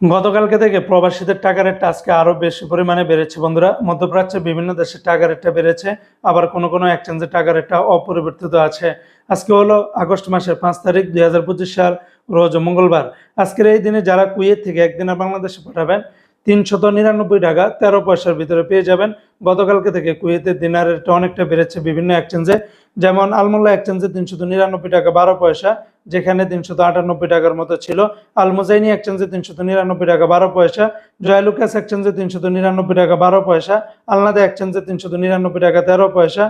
গতকালকে থেকে প্রবাসীদের টাকা রেটটা আজকে আরও বেশি পরিমাণে বেড়েছে বন্ধুরা। মধ্যপ্রাচ্যের বিভিন্ন দেশের টাকা রেটটা বেড়েছে, আবার কোনো কোনো এক্সচেঞ্জের টাকা রেটটা অপরিবর্তিত আছে। আজকে হলো আগস্ট মাসের পাঁচ তারিখ দুই হাজার পঁচিশ সাল, রোজ মঙ্গলবার। আজকের এই দিনে যারা কুয়েত থেকে একদিনে বাংলাদেশে পাঠাবেন তিনশত নিরানব্বই টাকা, তেরো পয়সার ভিতরে পেয়ে যাবেন। গতকালকে থেকে কুয়েতের দিনার অনেকটা বেড়েছে বিভিন্ন এক্সচেঞ্জে যেমন আলমোল্লা এক্সচেঞ্জে তিনশত নিরানব্বই টাকা, বারো পয়সা, যেখানে তিনশত আটানব্বই টাকার মতো ছিল। আলমোজাইনি এক্সচেঞ্জে তিনশত নিরানব্বই টাকা, বারো পয়সা। জয়লুকাস এক্সচেঞ্জে তিনশত নিরানব্বই টাকা, বারো পয়সা। আলনাদা এক্সচেঞ্জে তিনশত নিরানব্বই টাকা, তেরো পয়সা।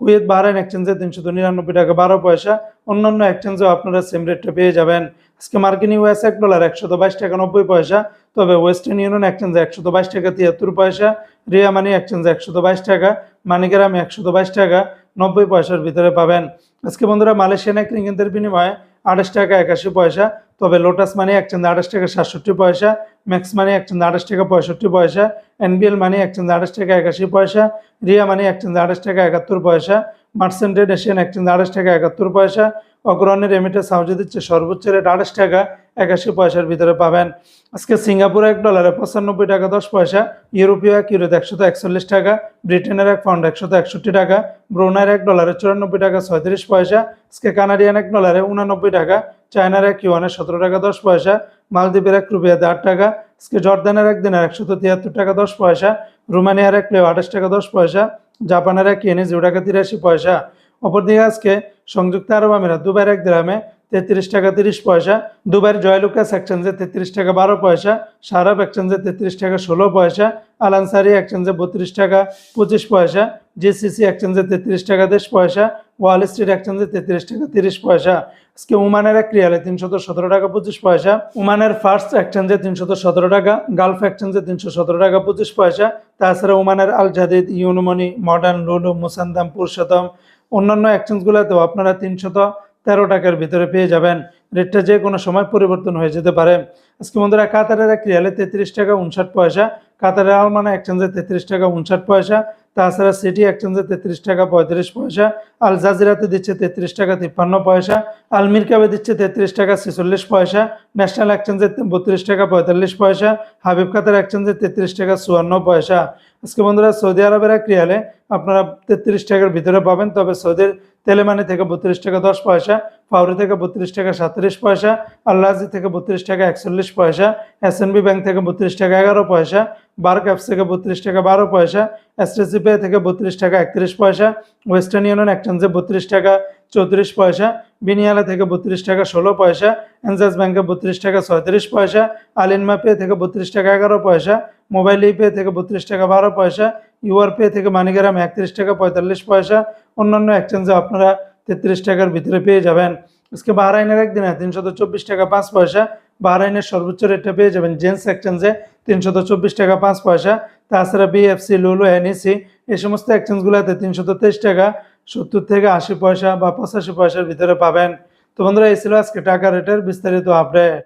কুয়েত, বাহরাইন এক্সচেঞ্জে তিনশত নিরানব্বই টাকা, বারো পয়সা। অন্যান্য এক্সচেঞ্জেও আপনারা সেম রেটটা পেয়ে যাবেন। আজকে মার্কিন ইউএস এক ডলার একশত বাইশ টাকা নব্বই পয়সা, তবে ওয়েস্টার্ন ইউনিয়ন এক্সচেঞ্জে একশত বাইশ টাকা তিয়াত্তর পয়সা রিয়া মানি এক্সচেঞ্জে একশত বাইশ টাকা মানিগ্রামে একশত বাইশ টাকা নব্বই পয়সার ভিতরে পাবেন। আজকে বন্ধুরা মালয়েশিয়ান এক রিঙ্গিতের বিনিময়ে আঠাশ টাকা একাশি পয়সা তবে লোটাস মানি একচেঞ্জে আঠাশ টাকা সাতষট্টি পয়সা ম্যাক্স মানি একচেঞ্জে আঠাশ টাকা পঁয়ষট্টি পয়সা এনবিএল মানি একচেঞ্জে আঠাশ টাকা একাশি পয়সা রিয়া মানি একচেঞ্জে আঠাশ টাকা একাত্তর পয়সা মার্সেন্টেড এশিয়ান একচেঞ্জে আঠাশ টাকা একাত্তর পয়সা অগ্রণী রেমিটেন্স হাউজে দিচ্ছে সর্বোচ্চ রেট আঠাশ টাকা একাশি পয়সার ভিতরে পাবেন। আজকে সিঙ্গাপুরে এক ডলারে পঁচানব্বই টাকা দশ পয়সা ইউরোপীয় এক ইউরোতে একশত একচল্লিশ টাকা ব্রিটেনের এক পাউন্ড একশত একষট্টি টাকা ব্রোনার এক ডলারে চুরানব্বই টাকা ছয়ত্রিশ পয়সা, আজকে কানাডিয়ান এক ডলারে উনানব্বই টাকা চায়নার এক ইউয়ানে সতেরো টাকা দশ পয়সা, মালদ্বীপের এক রুপিয়াতে আট টাকা, আজকে জর্দানের এক দিনের একশত তিয়াত্তর টাকা দশ পয়সা, রোমানিয়ার এক প্লেও আঠাশ টাকা দশ পয়সা, জাপানের এক ইয়েনে জিরো টাকা তিরাশি পয়সা। অপরদিকে আজকে সংযুক্ত আরব আমিরাত দুবাইয়ের এক গ্রামে তেত্রিশ টাকা তিরিশ পয়সা। দুবাইয়ের জয়লুকাস এক্সচেঞ্জে তেত্রিশ টাকা বারো পয়সা। সারাব এক্সচেঞ্জে তেত্রিশ টাকা ষোলো পয়সা। আলানসারি এক্সচেঞ্জে বত্রিশ টাকা পঁচিশ পয়সা। জিসিসি এক্সচেঞ্জে তেত্রিশ টাকা দেশ পয়সা। ওয়াল স্ট্রিট এক্সচেঞ্জে তেত্রিশ টাকা তিরিশ পয়সা। আজকে উমানের এক রিয়ালে তিনশত সতেরো টাকা পঁচিশ পয়সা। উমানের ফার্স্ট এক্সচেঞ্জে তিনশত সতেরো টাকা গালফ এক্সচেঞ্জে তিনশো সতেরো টাকা পঁচিশ পয়সা। তাছাড়া উমানের আল জাদিদ ইউনুমনি মডার্ন লুলু মুসান্দাম পুরুষোত্তম অন্যান্য এক্সচেঞ্জগুলোতেও আপনারা তিনশত তেরো টাকার ভিতরে পেয়ে যাবেন। রেটটা যে কোনো সময় পরিবর্তন হয়ে যেতে পারে। আজকে বন্ধুরা, কাতারের এক রিয়ালে তেত্রিশ টাকা উনষাট পয়সা, কাতারের আলমানা এক্সচেঞ্জে তেত্রিশ টাকা উনষাট পয়সা তাছাড়া সিটি এক্সচেঞ্জে তেত্রিশ টাকা পঁয়ত্রিশ পয়সা আল জাজিরাতে দিচ্ছে তেত্রিশ টাকা তিপ্পান্ন পয়সা আলমির কাবে দিচ্ছে তেত্রিশ টাকা ছেচল্লিশ পয়সা ন্যাশনাল এক্সচেঞ্জে বত্রিশ টাকা পঁয়তাল্লিশ পয়সা হাবিব কাতার এক্সচেঞ্জে তেত্রিশ টাকা চুয়ান্ন পয়সা। আজকে বন্ধুরা সৌদি আরবের এক রিয়ালে আপনারা তেত্রিশ টাকার ভিতরে পাবেন, তবে সৌদির তেলেমানি থেকে বত্রিশ টাকা দশ পয়সা, ফাউরি থেকে বত্রিশ টাকা সাতত্রিশ পয়সা আল্লাহাজি থেকে বত্রিশ টাকা একচল্লিশ পয়সা এসএনবি ব্যাংক থেকে বত্রিশ টাকা এগারো পয়সা বার ক্যাপস থেকে বত্রিশ টাকা বারো পয়সা এসটিসি পে থেকে বত্রিশ টাকা একত্রিশ পয়সা ওয়েস্টার্ন ইউনিয়ন এক্সচেঞ্জে বত্রিশ টাকা চৌত্রিশ পয়সা বিনিয়ালা থেকে বত্রিশ টাকা ষোলো পয়সা এনজাস ব্যাংকে বত্রিশ টাকা ছয়ত্রিশ পয়সা আলিনমা পে থেকে বত্রিশ টাকা এগারো পয়সা মোবাইল পে থেকে বত্রিশ টাকা বারো পয়সা ইউআর পে থেকে মানিগ্রাম একত্রিশ টাকা পঁয়তাল্লিশ পয়সা, অন্যান্য এক্সচেঞ্জে আপনারা তেত্রিশ টাকার ভিতরে পেয়ে যাবেন। আজকে বাহরাইনের একদিনে তিনশত চব্বিশ টাকা পাঁচ পয়সা বাহরাইনের সর্বোচ্চ রেটটা পেয়ে যাবেন জেন্স এক্সচেঞ্জে তিনশত চব্বিশ টাকা পাঁচ পয়সা তাছাড়া বিএফসি লুলু এনইসি এই সমস্ত এক্সচেঞ্জগুলোতে তিনশো তেইশ টাকা, সত্তর থেকে আশি পয়সা বা পঁচাশি পয়সার ভিতরে পাবেন। তো বন্ধুরা, এই ছিল আজকে টাকা রেটের বিস্তারিত আপডেট